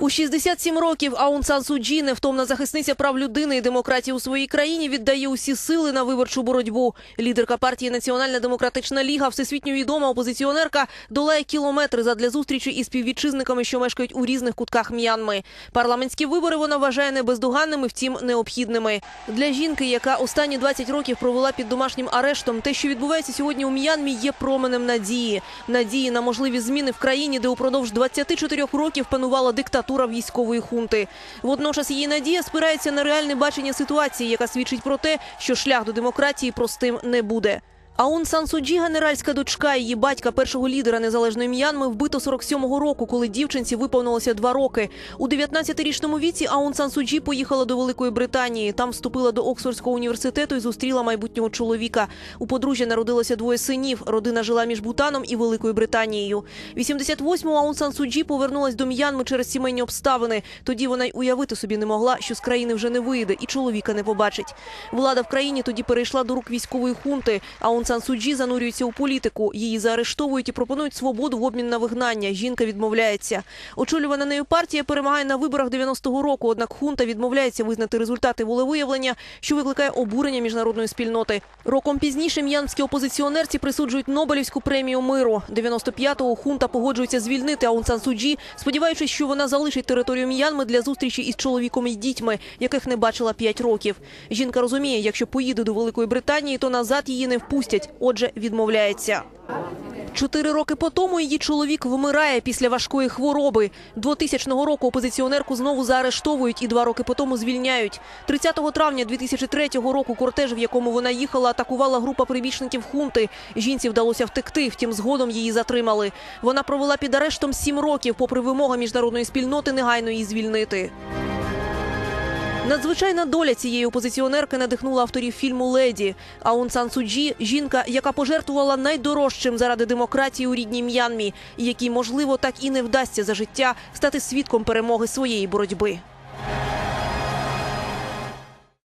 У 67 років Аун Сан Су Джі, невтомна захисниця прав людини і демократії у своїй країні, віддає усі сили на виборчу боротьбу. Лідерка партії Національна демократична ліга, всесвітньо відома опозиціонерка, долає кілометри задля зустрічі із співвітчизниками, що мешкають у різних кутках М'янми. Парламентські вибори вона вважає не бездоганними, втім необхідними. Для жінки, яка останні 20 років провела під домашнім арештом, те, що відбувається сьогодні у М'янмі, є променем надії. Надії на можливі зміни в країні, де упродовж 24 років панувала диктатура військової хунти. Водночас її надія спирається на реальне бачення ситуації, яка свідчить про те, що шлях до демократії простим не буде. Аун Сан Суджі, генеральська дочка її батька, першого лідера незалежної М'янми, вбито 47-го року, коли дівчинці виповнилося два роки. У 19-річному віці Аун Сан Суджі поїхала до Великої Британії. Там вступила до Оксфордського університету і зустріла майбутнього чоловіка. У подружжя народилося двоє синів. Родина жила між Бутаном і Великою Британією. 88-му Аун Сан Суджі повернулась до М'янми через сімейні обставини. Тоді вона й уявити собі не могла, що з країни вже не вийде і чоловіка не побачить. Влада в країні тоді перейшла до рук військової хунти. Аун Сан Суджі занурюється у політику. Її заарештовують і пропонують свободу в обмін на вигнання. Жінка відмовляється. Очолювана нею партія перемагає на виборах 90-го року. Однак хунта відмовляється визнати результати волевиявлення, що викликає обурення міжнародної спільноти. Роком пізніше м'янські опозиціонерці присуджують Нобелівську премію миру. 95-го хунта погоджується звільнити Аун Сан Суджі, сподіваючись, що вона залишить територію М'янми для зустрічі із чоловіком і дітьми, яких не бачила 5 років. Жінка розуміє, якщо поїде до Великої Британії, то назад її не впустять. Отже, відмовляється. Чотири роки по тому її чоловік вмирає після важкої хвороби. 2000 року опозиціонерку знову заарештовують і два роки по тому звільняють. 30 травня 2003 року кортеж, в якому вона їхала, атакувала група прибічників хунти. Жінці вдалося втекти, втім згодом її затримали. Вона провела під арештом сім років, попри вимоги міжнародної спільноти негайно її звільнити. Надзвичайна доля цієї опозиціонерки надихнула авторів фільму Леді. Аун Сан Суджі – жінка, яка пожертвувала найдорожчим заради демократії у рідній М'янмі, і якій, можливо, так і не вдасться за життя стати свідком перемоги своєї боротьби.